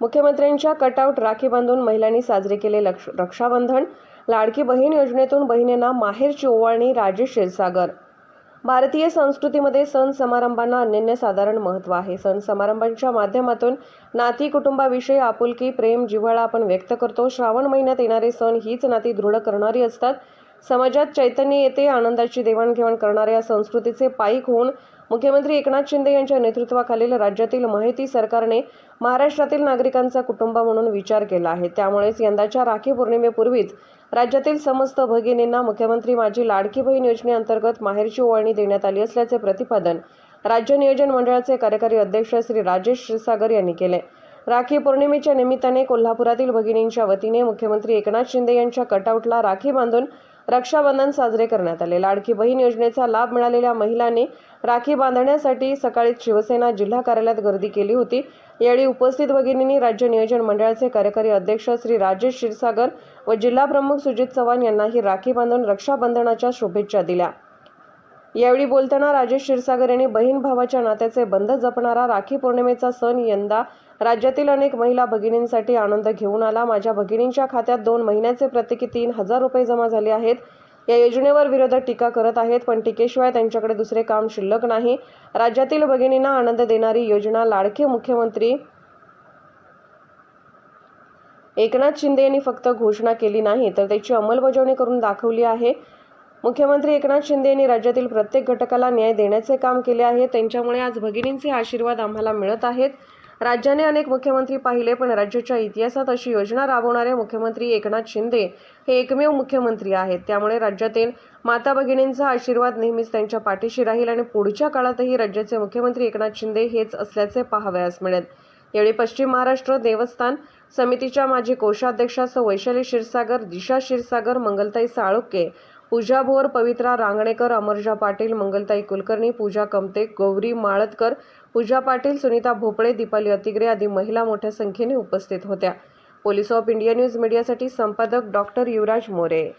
मुख्यमंत्र्यांच्या कटआउट राखी बांधून महिलांनी साजरे केले लक्ष रक्षाबंधन. लाडकी बहीण योजनेतून बहिणींना माहेरची ओवाळणी राजेश क्षीरसागर. भारतीय संस्कृतीमध्ये सण समारंभांना अनन्यसाधारण महत्त्व आहे. सण समारंभांच्या माध्यमातून नाती कुटुंबाविषयी आपुलकी प्रेम जिव्हाळा आपण व्यक्त करतो. श्रावण महिन्यात येणारे सण हीच नाती दृढ करणारी असतात. समाजात चैतन्य येते आनंदाची देवाणघेवाण करणाऱ्या संस्कृतीचे पायिक होऊन मुख्यमंत्री एकनाथ शिंदे यांच्या नेतृत्वाखालील राज्यातील माहिती सरकारने महाराष्ट्रातील नागरिकांचा कुटुंब म्हणून विचार केला आहे. त्यामुळेच यंदाच्या राखी पौर्णिमेपूर्वीच राज्यातील समस्त भगिनींना मुख्यमंत्री माझी लाडकी बहीण योजनेअंतर्गत माहेरची ओवाळणी देण्यात आली असल्याचे प्रतिपादन राज्य नियोजन मंडळाचे कार्यकारी अध्यक्ष श्री राजेश क्षीरसागर यांनी केले. राखी पौर्णिमेच्या निमित्ताने कोल्हापुरातील भगिनींच्या वतीने मुख्यमंत्री एकनाथ शिंदे यांच्या कटआउटला राखी बांधून रक्षाबंधन साजरे करण्यात आले. लाडकी बहीण योजनेचा लाभ मिळालेल्या महिलांनी राखी बांधण्यासाठी सकाळी शिवसेना जिल्हा कार्यालयात गर्दी केली होती. यावेळी उपस्थित भगिनींनी राज्य नियोजन मंडळाचे कार्यकारी अध्यक्ष श्री राजेश क्षीरसागर व जिल्हा प्रमुख सुजित चव्हाण यांनाही राखी बांधून रक्षाबंधनाच्या शुभेच्छा दिल्या. यावेळी बोलताना राजेश क्षीरसागर यांनी बहीण भावाच्या नात्याचे बंध जपणारा राखी पौर्णिमेचा सण यंदा राज्यातील अनेक महिला भगिनींसाठी आनंद घेऊन आला. माझ्या भगिनींच्या खात्यात दोन महिन्याचे प्रत्येकी तीन हजार रुपये जमा झाले आहेत. या योजनेवर विरोधक टीका करत आहेत पण टीकेशिवाय त्यांच्याकडे दुसरे काम शिल्लक नाही. राज्यातील भगिनींना आनंद देणारी योजना लाडके मुख्यमंत्री एकनाथ शिंदे यांनी फक्त घोषणा केली नाही तर त्याची अंमलबजावणी करून दाखवली आहे. मुख्यमंत्री एकनाथ शिंदे यांनी राज्यातील प्रत्येक घटकाला न्याय देण्याचे काम केले आहे. त्यांच्यामुळे आज भगिनींचे आशीर्वाद आम्हाला मिळत आहेत. राज्याने अनेक मुख्यमंत्री पाहिले पण राज्याच्या इतिहासात अशी योजना राबवणारे मुख्यमंत्री एकनाथ शिंदे हे एकमेव मुख्यमंत्री आहेत. त्यामुळे राज्यातील माता भगिनींचा आशीर्वाद नेहमीच त्यांच्या पाठीशी राहील आणि पुढच्या काळातही राज्याचे मुख्यमंत्री एकनाथ शिंदे हेच असल्याचे पाहावयास मिळेल. यावेळी पश्चिम महाराष्ट्र देवस्थान समितीच्या माजी कोषाध्यक्षा सौ वैशाली क्षीरसागर दिशा क्षीरसागर मंगलताई साळुके पूजा भोर पवित्रा रांगणेकर अमरजा पाटील मंगलताई कुलकर्णी पूजा कमते गौरी माळतकर पूजा पाटील सुनीता भोपळे दीपाली अतिग्रे आदी महिला मोठ्या संख्येने उपस्थित होत्या. पोलीस ऑफ इंडिया न्यूज मीडियासाठी संपादक डॉक्टर युवराज मोरे.